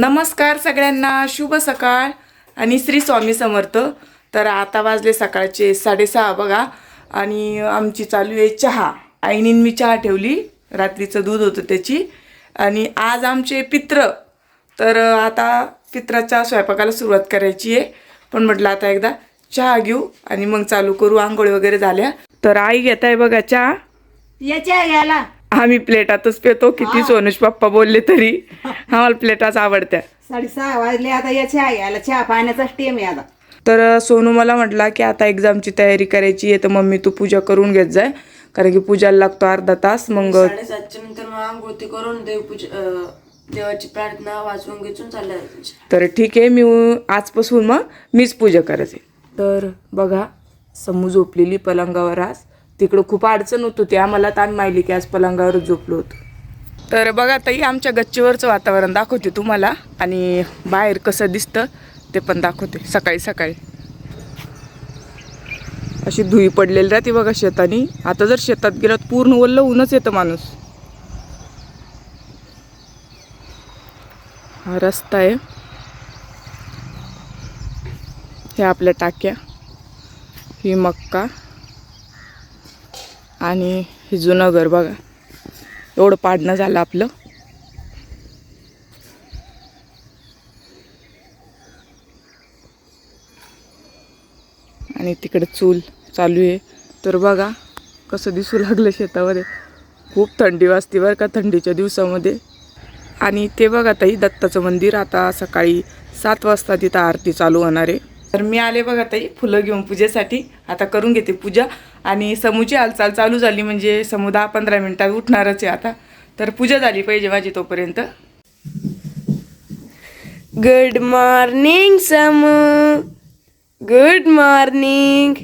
नमस्कार सगळ्यांना शुभ सकाळ आणि श्री स्वामी समर्थ. तर आता वाजले सकाळचे साडेसहा बघा आणि आमची चालू आहे चहा. आईनीन मी चहा ठेवली रात्रीचं दूध होतं त्याची. आणि आज आमचे पित्र. तर आता पित्राच्या स्वयंपाकाला सुरुवात करायची आहे. पण म्हटलं आता एकदा चहा घेऊ आणि मग चालू करू आंघोळी वगैरे झाल्या. तर आई घेत आहे बघा चहा. याच्या घ्यायला. आम्ही प्लेटातच पेतो. किती सोनुष पप्पा बोलले तरी. आम्हाला प्लेटाच आवडत्या. साडेसहा वाजले आता याच्या याला चहा पाण्याचाच टेम आहे आता. तर सोनू मला म्हटला की आता एक्झामची तयारी करायची आहे तर मम्मी तू पूजा करून घेत जाय. कारण की पूजाला लागतो अर्धा तास मग साडेसातच्या नंतर मग आंघोळ ते करून देवपूजा देवाची प्रार्थना वाचून घेऊन चालल्या तर ठीक आहे मी आजपासून मग मीच पूजा करायचे तर बघा समू झोपलेली पलंगावर आज. तिकडं खूप अडचण होत होती. आम्हाला ताण माहिली की आज पलंगावर झोपलो होतो. तर बघा ताई आमच्या गच्चीवरचं वातावरण दाखवते तुम्हाला आणि बाहेर कसं दिसतं ते पण दाखवते सकाळी सकाळी. अशी धुई पडलेली राहते बघा शेतानी. आता जर शेतात गेलं पूर्ण ओल्लं ऊनच येतं माणूस. हा रस्ता आहे. हे आपल्या टाक्या. ही मक्का. आणि हे जुनं घर बघा. एवढं पाडणं झालं आपलं. आणि तिकडे चूल चालू आहे. तर बघा कसं दिसू लागलं शेतामध्ये. खूप थंडी वाजते बरं का थंडीच्या दिवसामध्ये. आणि ते बघा ताई दत्ताचं मंदिर. आता सकाळी सात वाजता तिथं आरती चालू होणार आहे. तर मी आले बघा ताई फुलं घेऊन पूजेसाठी. आता करून घेते पूजा. आणि समूची हालचाल चालू झाली म्हणजे समू दहा पंधरा मिनिटात उठणारच आहे आता. तर पूजा झाली पाहिजे माझी तोपर्यंत. Good morning Samu. Good morning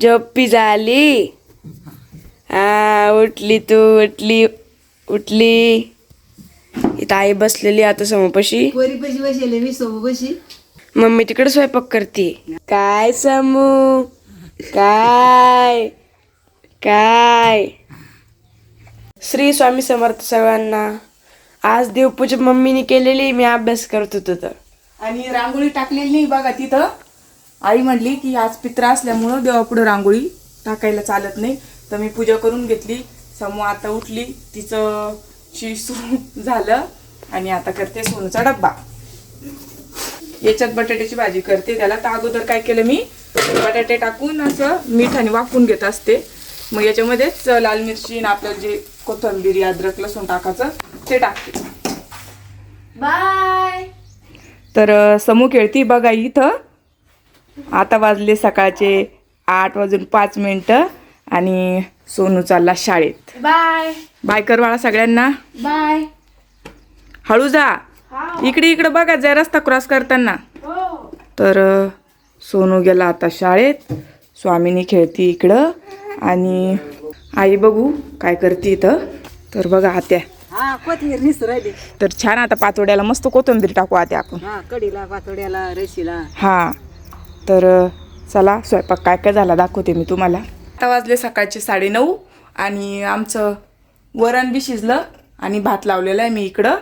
झोपी झाली. हा उठली तू उठली उठली. इथं आई बसलेली आता समोपाशी. पोरी पशी बसले मी बशी मम्मी तिकडे स्वयंपाक करते. काय समू? काय? काय? श्री स्वामी समर्थ सर्वांना आज देवपूजा मम्मीने केलेली मी अभ्यास करत होतो तर. आणि रांगोळी टाकलेली नाही बघा तिथं. आई म्हणली की आज पित्र असल्यामुळं देवापुढं रांगोळी टाकायला चालत नाही. तर मी पूजा करून घेतली. समूह आता उठली. तिचं शिसू झालं. आणि आता करते सोनूचा डब्बा. याच्यात बटाट्याची भाजी करते. त्याला तर अगोदर काय केलं मी? बटाटे टाकून असं मिठाने वाफून घेत असते. मग याच्यामध्येच लाल मिरची आणि आपलं जे कोथिंबीर अद्रक लसूण टाकायचं ते टाकते. बाय! तर अ, समू खेळती बघा इथं. आता वाजले सकाळचे आठ वाजून पाच मिनटं आणि सोनू चालला शाळेत. बाय! बाय कर बाळा सगळ्यांना. बाय! हळू जा. इकडे इकडे बघा जय रस्ता क्रॉस करताना. तर अ, सोनू गेला आता शाळेत. स्वामीनी खेळती इकडं. आणि आई बघू काय करते इथं. तर बघा आत्या. हा कोथिंबीर निसू राहिली. तर छान आता पातोड्याला मस्त कोथिंबीर टाकू आत्या आपण. हा कढीला पातोड्याला रेशीला. हां. तर चला स्वयंपाक काय काय झाला दाखवते मी तुम्हाला. आता वाजले सकाळचे साडेनऊ आणि आमचं वरण बी शिजलं आणि भात लावलेला आहे मी इकडं.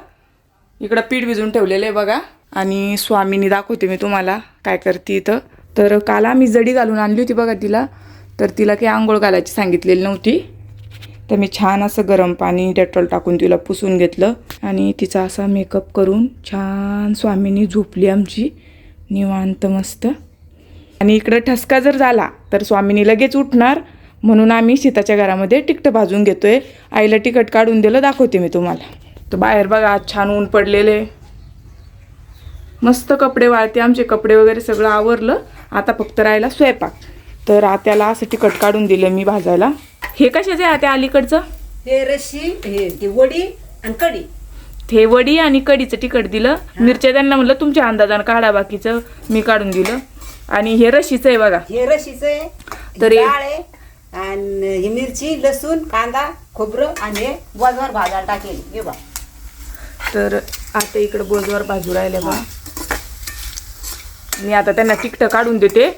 इकडं पीठ भिजून ठेवलेलं आहे बघा. आणि स्वामीनी दाखवते मी तुम्हाला काय करते इथं. तर काल आम्ही जडी घालून आणली होती बघा तिला. तर तिला काही आंघोळ घालायची सांगितलेली नव्हती. तर मी छान असं गरम पाणी डेटॉल टाकून तिला पुसून घेतलं आणि तिचा असा मेकअप करून छान स्वामीनी झोपली आमची. निवांत मस्त. आणि इकडं ठसका जर झाला तर स्वामीनी लगेच उठणार. म्हणून आम्ही शेताच्या घरामध्ये तिकटं भाजून घेतोय. आईला तिकट काढून दिलं दाखवते मी तुम्हाला. तर बाहेर बघा आज छान ऊन पडलेले मस्त कपडे वाळते आमचे कपडे वगैरे सगळं आवरलं. आता फक्त राहिला स्वयंपाक. तर आत्याला असं तिकट काढून दिलं मी भाजायला. हे कशाचे आहे आत्या अलीकडचं? हे रशी हे ती वडी आणि कढी. हे वडी आणि कढीचं तिखट दिलं. मिरच्या त्यांना म्हणलं तुमच्या अंदाजानं काढा बाकीचं. मी काढून दिलं. आणि हे रशीचं आहे बघा. हे रशीचं आहे. तर हे- डाळ आहे. आणि ही मिरची लसूण कांदा खोबरं आणि हे वजवर भाजायला टाकेल हे बा तर आता इकडं बोजवर बाजू राहिले बा मी आता त्यांना तिकटं काढून देते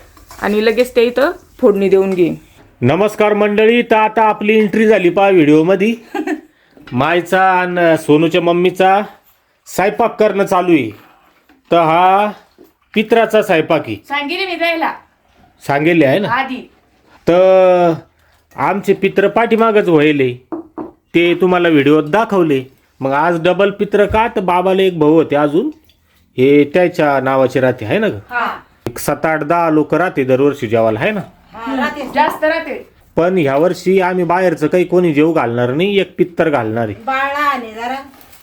आणि लगेच ते इथं फोडणी देऊन घेईन. नमस्कार मंडळी तर आता आपली एंट्री झाली पहा व्हिडिओमध्ये मायचा आणि सोनूच्या मम्मीचा स्वयंपाक करणं चालू आहे. तर हा पित्राचा स्वयंपाक आहे. सांगितले मी जायला. सांगेले आहे ना? आधी. तर आमचे पित्र पाठीमागच व्हायले. ते तुम्हाला व्हिडिओत दाखवले. मग आज डबल पित्र का? तर बाबाला एक भाऊ होते अजून. हे त्याच्या नावाचे राहते आहे ना ग? हा. एक सात आठ दहा लोक राहते दरवर्षी जेवायला आहे ना? हा राहते. जास्त राहते. पण ह्या वर्षी आम्ही बाहेरचं काही कोणी जेव घालणार नाही एक पित्तर घालणार आहे. बाळा आणि जरा.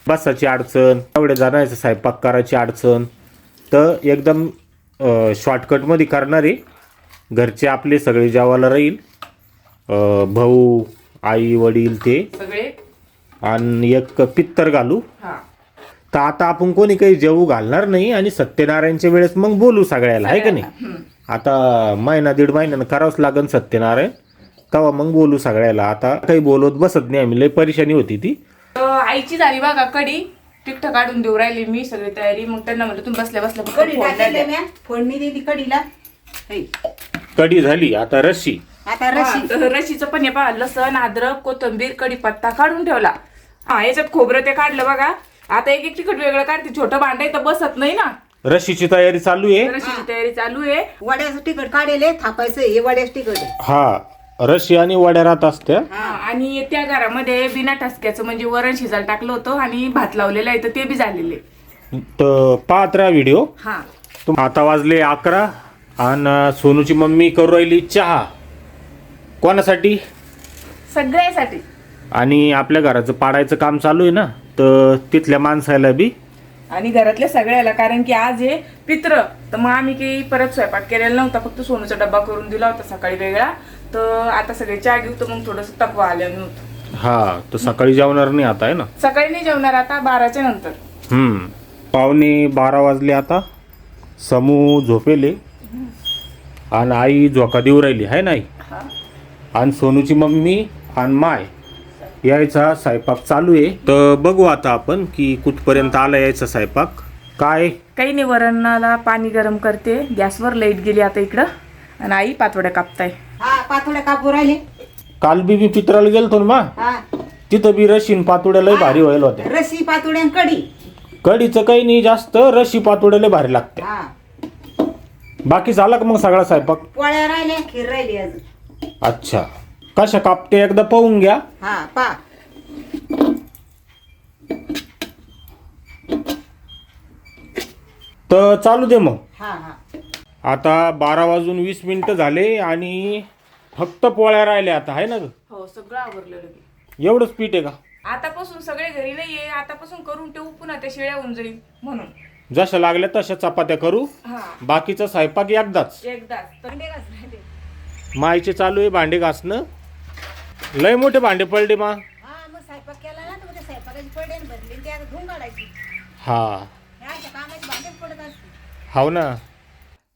बसाची अडचण एवढे जणांचं स्वयंपाक करायची अडचण. तर एकदम शॉर्टकटमध्ये करणारे घरचे आपले सगळे जेवायला राहील. अं, भाऊ आई वडील ते. सगळे. आणि एक पित्तर घालू. हा. तर आता आपण कोणी काही जेवू घालणार नाही आणि सत्यनारायणच्या वेळेस मग बोलू सगळ्याला आहे का नाही? आता महिना दीड महिन्यानं करावंच लागन सत्यनारायण. तेव्हा मग बोलू सगळ्याला. आता काही बोलवत बसत नाही आम्ही लय परेशानी होती ती. आईची झाली बघा कडी. तिकट काढून देऊ राहिली मी सगळी तयारी. मग त्यांना म्हणलं तुम्ही बसल्या बसल्या फोडणी दिली कढीला है. कढी झाली आता रशी आता रशी तर रशीचं पण हे पहा लसण अद्रक कोथंबीर कढीपत्ता काढून ठेवला. हा याच्यात खोबरं ते काढलं बघा. आता एक एक तिखट वेगळं काढते. छोटं भांड आहे तर बसत नाही ना. रशीची तयारी चालू आहे. रशीची तयारी चालू आहे. वड्याचं तिखट काढेले थापायचं हे वड्याचं तिखट आहे. हा रशी आणि वड्या राहत असत्या. हा, आणि त्या घरामध्ये बिना टसक्याचं म्हणजे वरण शिजायला टाकलं होतं आणि भात लावलेलं आहे तर ते बी झालेले. तर पाहत राहा व्हिडिओ. हा. तुम आता वाजले अकरा आणि सोनूची मम्मी करू राहिली चहा. कोणासाठी? सगळ्यासाठी. आणि आपल्या घराचं पाडायचं काम चालू आहे ना? तर तिथल्या माणसाला बी आणि घरातल्या सगळ्याला कारण की आज हे पित्र. तर मग आम्ही काही परत स्वयंपाक केलेला नव्हता फक्त सोनूचा डब्बा करून दिला होता सकाळी वेगळा. तर आता सगळे चहा घेऊ तर मग थोडस तकवा आल्यानं होतं हा तर सकाळी जेवणार नाही आता आहे ना? सकाळी नाही जेवणार आता बाराच्या नंतर. हम्म पावणे बारा वाजले आता. समू झोपेले. आणि आई झोका देऊ राहिली आहे नाही आणि सोनूची मम्मी आणि माय. यायचा स्वयंपाक चालू आहे. तर बघू आता आपण की कुठपर्यंत आला यायचा स्वयंपाक. काय? काही नाही वरणाला पाणी गरम करते. गॅसवर लाइट गेली आता इकडं. आणि आई पातोड्या कापताय. हा पातोड्या कापू राहिले. काल बी मी पित्राला गेलतो ना मा? हा. तिथं बी रशीन पातोड्या लय भारी व्हायला होत्या. रशी पातोड्या आणि कढी. कढीचं काही नाही जास्त रशी पातोड्या लय भारी लागते हा. बाकी झाला का मग सगळा स्वयंपाक? पोळ्या राहिल्या खीर राहिली अजून. अच्छा. कशा कापते एकदा पाहून घ्या. हा पा तर चालू दे मग. हा हा. आता बारा वाजून वीस मिनिटं झाले आणि फक्त पोळ्या राहिल्या आता आहे ना ग? हो सगळं आवरलेलं एवढंच पीठ आहे का? आतापासून सगळे घरी नाहीये आतापासून करून ठेवू पुन्हा त्या शेळ्या होऊन जाईल म्हणून. जशा लागल्या तशा चपात्या करू. हा. बाकीचा स्वयंपाक एकदाच. एकदाच. तर मायचे चालू आहे भांडे घासणं. लय मोठे भांडे पडले मा. हा मग स्वयंपाक केला ना तर मग त्या स्वयंपाकाची पडे भरली ते आता धुवून काढायची. हा. ह्या अशा कामाची भांडेच पडत असते हाव ना.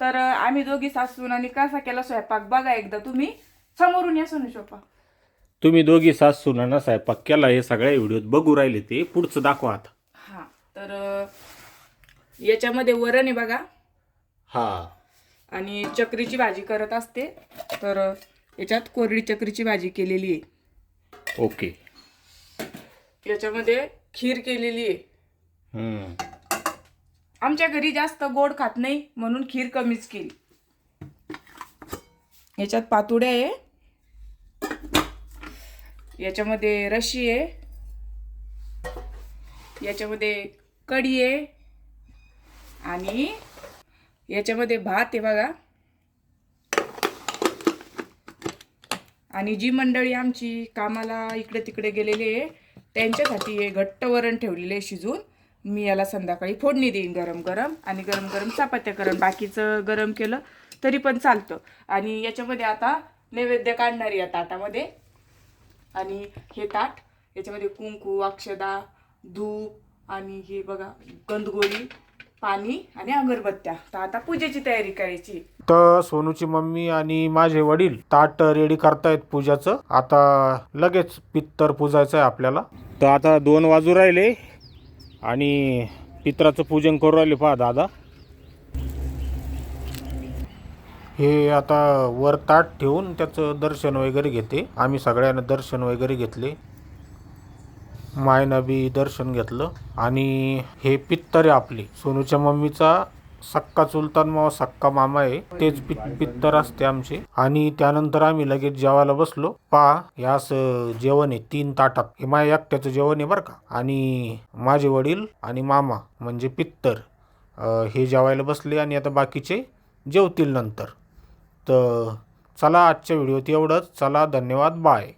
तर अं, आम्ही दोघी सासून आणि कसा केला स्वयंपाक? बघा एकदा तुम्ही. समोरून या सोनू शोपा. तुम्ही दोघी सास सुनाना स्वयंपाक केला हे सगळ्या व्हिडिओत बघू राहिले ते. पुढचं दाखवा आता. हा तर अं, याच्यामध्ये वरण आहे बघा. हा. आणि चक्रीची भाजी करत असते. तर अं, याच्यात कोरडी चक्रीची भाजी केलेली आहे. ओके. याच्यामध्ये खीर केलेली आहे. हम्म. आमच्या घरी जास्त गोड खात नाही म्हणून खीर कमीच केली. याच्यात पातुड्या आहे. याच्यामध्ये रशी आहे. याच्यामध्ये कढी आहे. आणि याच्यामध्ये भात आहे बघा. आणि जी मंडळी आमची कामाला इकडे तिकडे गेलेली आहे त्यांच्यासाठी हे घट्ट वरण ठेवलेले आहे शिजून मी याला संध्याकाळी फोडणी देईन गरम गरम आणि गरम गरम चपात्या करण बाकीचं गरम केलं तरी पण चालतं. आणि याच्यामध्ये आता नैवेद्य काढणारी या ताटामध्ये. आणि हे ताट याच्यामध्ये कुंकू अक्षदा धूप आणि हे बघा गंदगोळी पाणी आणि अगरबत्त्या. तर आता पूजेची तयारी करायची. तर सोनूची मम्मी आणि माझे वडील ताट रेडी करतायत पूजाचं. आता लगेच पित्तर पूजायचं आहे आपल्याला. तर आता दोन वाजू राहिले आणि पित्राचं पूजन करू राहिले पहा दादा. हे आता वर ताट ठेवून त्याचं दर्शन वगैरे घेते. आम्ही सगळ्यांना दर्शन वगैरे घेतले. मायनबी दर्शन घेतलं. आणि हे पित्तर आहे आपली. सोनूच्या मम्मीचा सक्का चुलतान मावा सक्का मामा आहे. तेच पित्तर असते आमचे. आणि त्यानंतर आम्ही लगेच जेवायला बसलो. पा यास असं जेवण आहे तीन ताटात. हे माझ्या एकट्याचं जेवण आहे बरं का. आणि माझे वडील आणि मामा म्हणजे पित्तर हे जेवायला बसले आणि आता बाकीचे जेवतील नंतर. तर चला आजच्या व्हिडिओत एवढंच. चला धन्यवाद. बाय.